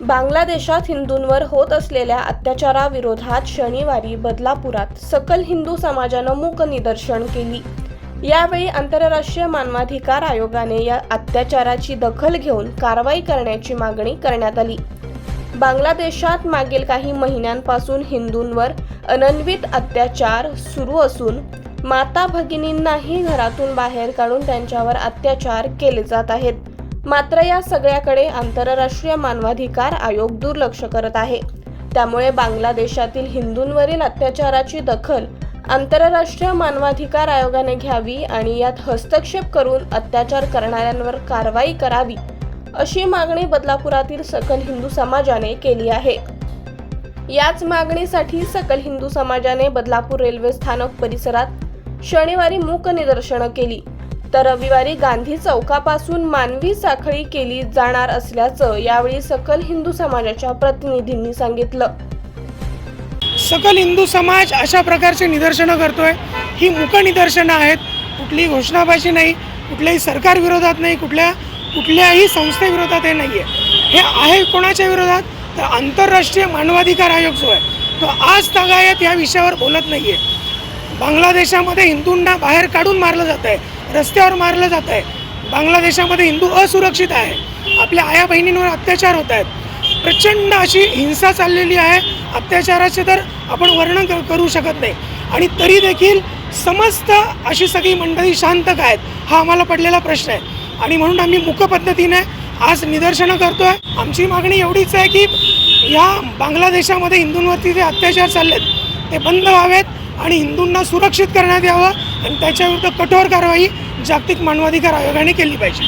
बांगलादेशात हिंदूंवर होत असलेल्या अत्याचाराविरोधात शनिवारी बदलापुरात सकल हिंदू समाजानं मूक निदर्शन केली. यावेळी आंतरराष्ट्रीय मानवाधिकार आयोगाने या अत्याचाराची दखल घेऊन कारवाई करण्याची मागणी करण्यात आली. बांगलादेशात मागील काही महिन्यांपासून हिंदूंवर अनन्वित अत्याचार सुरू असून माता भगिनींनाही घरातून बाहेर काढून त्यांच्यावर अत्याचार केले जात आहेत. मात्र या सगळ्याकडे आंतरराष्ट्रीय मानवाधिकार आयोग दुर्लक्ष करत आहे. त्यामुळे बांगलादेशातील हिंदूंवरील अत्याचाराची दखल आंतरराष्ट्रीय मानवाधिकार आयोगाने घ्यावी आणि यात हस्तक्षेप करून अत्याचार करणाऱ्यांवर कारवाई करावी अशी मागणी बदलापुरातील सकल हिंदू समाजाने केली आहे. याच मागणीसाठी सकल हिंदू समाजाने बदलापूर रेल्वे स्थानक परिसरात शनिवारी मूक निदर्शनं केली. तर रविवारी गांधी चौकापासून मानवी साखळी केली जाणार असल्याचं यावेळी सकल हिंदू समाजाच्या प्रतिनिधींनी सांगितलं. सकल हिंदू समाज अशा प्रकारचे निदर्शनं करतोय. ही मुक निदर्शनं आहेत. कुठलीही घोषणाबाजी नाही कुठल्याही सरकार विरोधात नाही कुठल्या कुठल्याही संस्थेविरोधात हे नाही आहे हे आहे कोणाच्या विरोधात? तर आंतरराष्ट्रीय मानवाधिकार आयोग जो आहे तो आज तगायत या विषयावर बोलत नाही आहे बांगलादेशामध्ये हिंदूंना बाहेर काढून मारलं जात आहे रस्त्यावर मारलं जात आहे. बांगलादेशामध्ये हिंदू असुरक्षित आहे. आपल्या आया बहिणींवर अत्याचार होत आहेत. प्रचंड अशी हिंसा चाललेली आहे. अत्याचाराचे तर आपण वर्णन क- करू शकत नाही. आणि तरी देखील समस्त अशी सगळी मंडळी शांत काय आहेत हा आम्हाला पडलेला प्रश्न आहे. आणि म्हणून आम्ही मुख पद्धतीने आज निदर्शनं करतोय. आमची मागणी एवढीच आहे की या बांगलादेशामध्ये हिंदूंवरती जे अत्याचार चाललेत ते बंद व्हावेत आणि हिंदूंना सुरक्षित करण्यात यावं. आणि त्याच्याविरुद्ध कठोर कारवाई जागतिक मानवाधिकार आयोगाने केली पाहिजे.